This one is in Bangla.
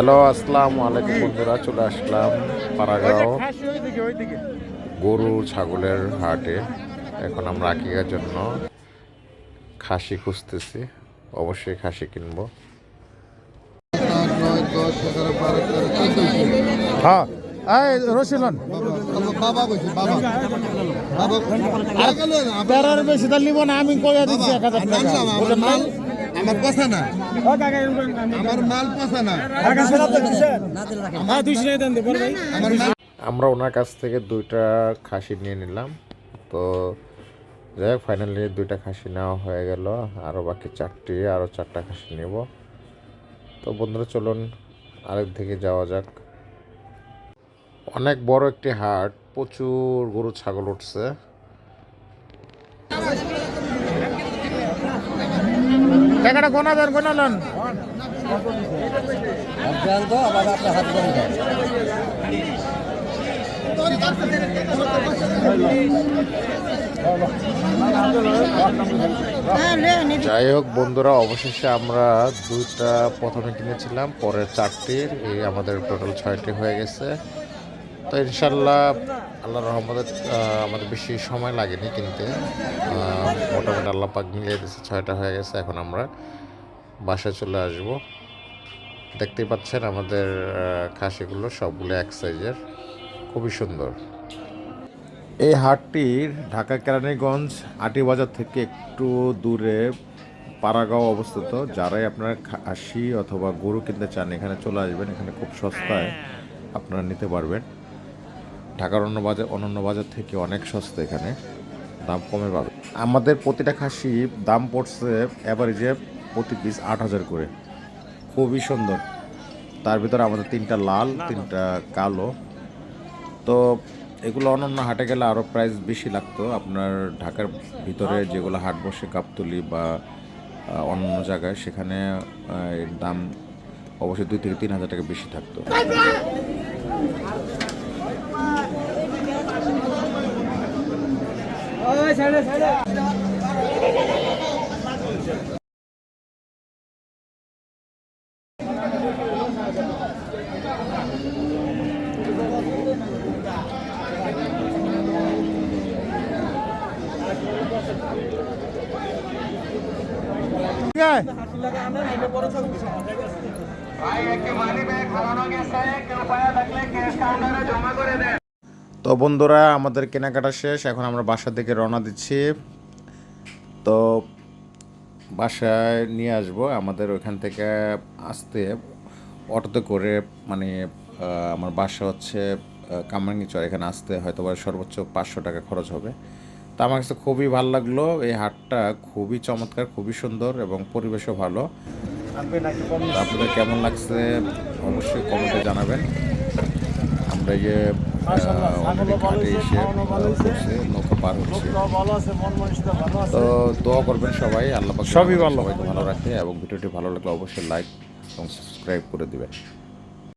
হ্যালো আসসালামু আলাইকুম বন্ধুরা চলে আসলাম পাড়াগাঁও গরু ছাগলের হাটে। এখন আমরা আকিকার জন্য খাসি খুঁজতেছি। অবশ্যই খাসি কিনবো। হ্যাঁ এই রসিলন বাবা বলছি বাবা বাবা বেশি তার নিব না আমি কইয়া দিচ্ছি এক হাজার টাকা। আমার পচা না। আমার মাল পচা না। মাল আমরা ওনার কাছ থেকে দুইটা খাসি নিয়ে নিলাম। তো যাই হোক ফাইনালি দুইটা খাসি নেওয়া হয়ে গেল। আরও বাকি চারটি আরও চারটা খাসি নেব। তো বন্ধুরা চলুন আরেক দিকে যাওয়া যাক। অনেক বড় একটি হাট প্রচুর গরু ছাগল উঠছে। টাকাটা গোনা দেন লন যাই হোক বন্ধুরা, অবশেষে আমরা দুইটা প্রথমে কিনেছিলাম পরে চারটির। এই আমাদের টোটাল ছয়টি হয়ে গেছে। তো ইনশাল্লাহ আল্লাহ রহমতে আমাদের বেশি সময় লাগেনি কিনতে। মোটামুটি আল্লাহ পাক মিলিয়ে দিয়েছে ছয়টা হয়ে গেছে এখন আমরা বাসায় চলে আসব। দেখতেই পাচ্ছেন আমাদের খাসিগুলো সবগুলো এক সাইজের খুবই সুন্দর। এই হাটটির ঢাকা কেরানীগঞ্জ আটি বাজার থেকে একটু দূরে পাড়াগাঁও অবস্থিত। যারাই আপনারা খাসি অথবা গরু কিনতে চান এখানে চলে আসবেন এখানে খুব সস্তায় আপনারা নিতে পারবেন। ঢাকার অন্য বাজার, অন্যান্য বাজার থেকে অনেক সস্তা এখানে, দাম কমে পাবে। আমাদের প্রতিটা খাসি দাম পড়ছে অ্যাভারেজে প্রতি পিস আট হাজার করে। খুবই সুন্দর। তার ভিতরে আমাদের তিনটা লাল, তিনটা কালো। তো এগুলো অন্যান্য হাটে গেলে আরও প্রাইস বেশি লাগতো। আপনার ঢাকার ভিতরে যেগুলো হাট বসে, কাপতুলি বা অন্য জায়গায়, সেখানে দাম অবশ্যই দুই থেকে তিন হাজার টাকা বেশি থাকতো। ঠিক আছে তো বন্ধুরা, আমাদের কেনাকাটা শেষ। এখন আমরা বাসা থেকে রওনা দিচ্ছি। তো বাসায় নিয়ে আসব আমাদের ওইখান থেকে আসতে। অটোতে করে মানে আমার বাসা হচ্ছে কামাঙ্গিচর এখানে আসতে হয়তো বা সর্বোচ্চ পাঁচশো টাকা খরচ হবে। তা আমার কাছে খুবই ভালো লাগল। এই হাটটা খুবই চমৎকার, খুবই সুন্দর এবং পরিবেশও ভালো। আপনাদের কেমন লাগছে অবশ্যই কমেন্টে জানাবেন। আমরা যে ঘাটে এসে নৌকা পার হচ্ছে। মন তো দোয়া করবেন সবাই আল্লাহ সবই ভালো। সবাইকে ভালো রাখে এবং ভিডিওটি ভালো লাগলে অবশ্যই লাইক এবং সাবস্ক্রাইব করে দিবেন।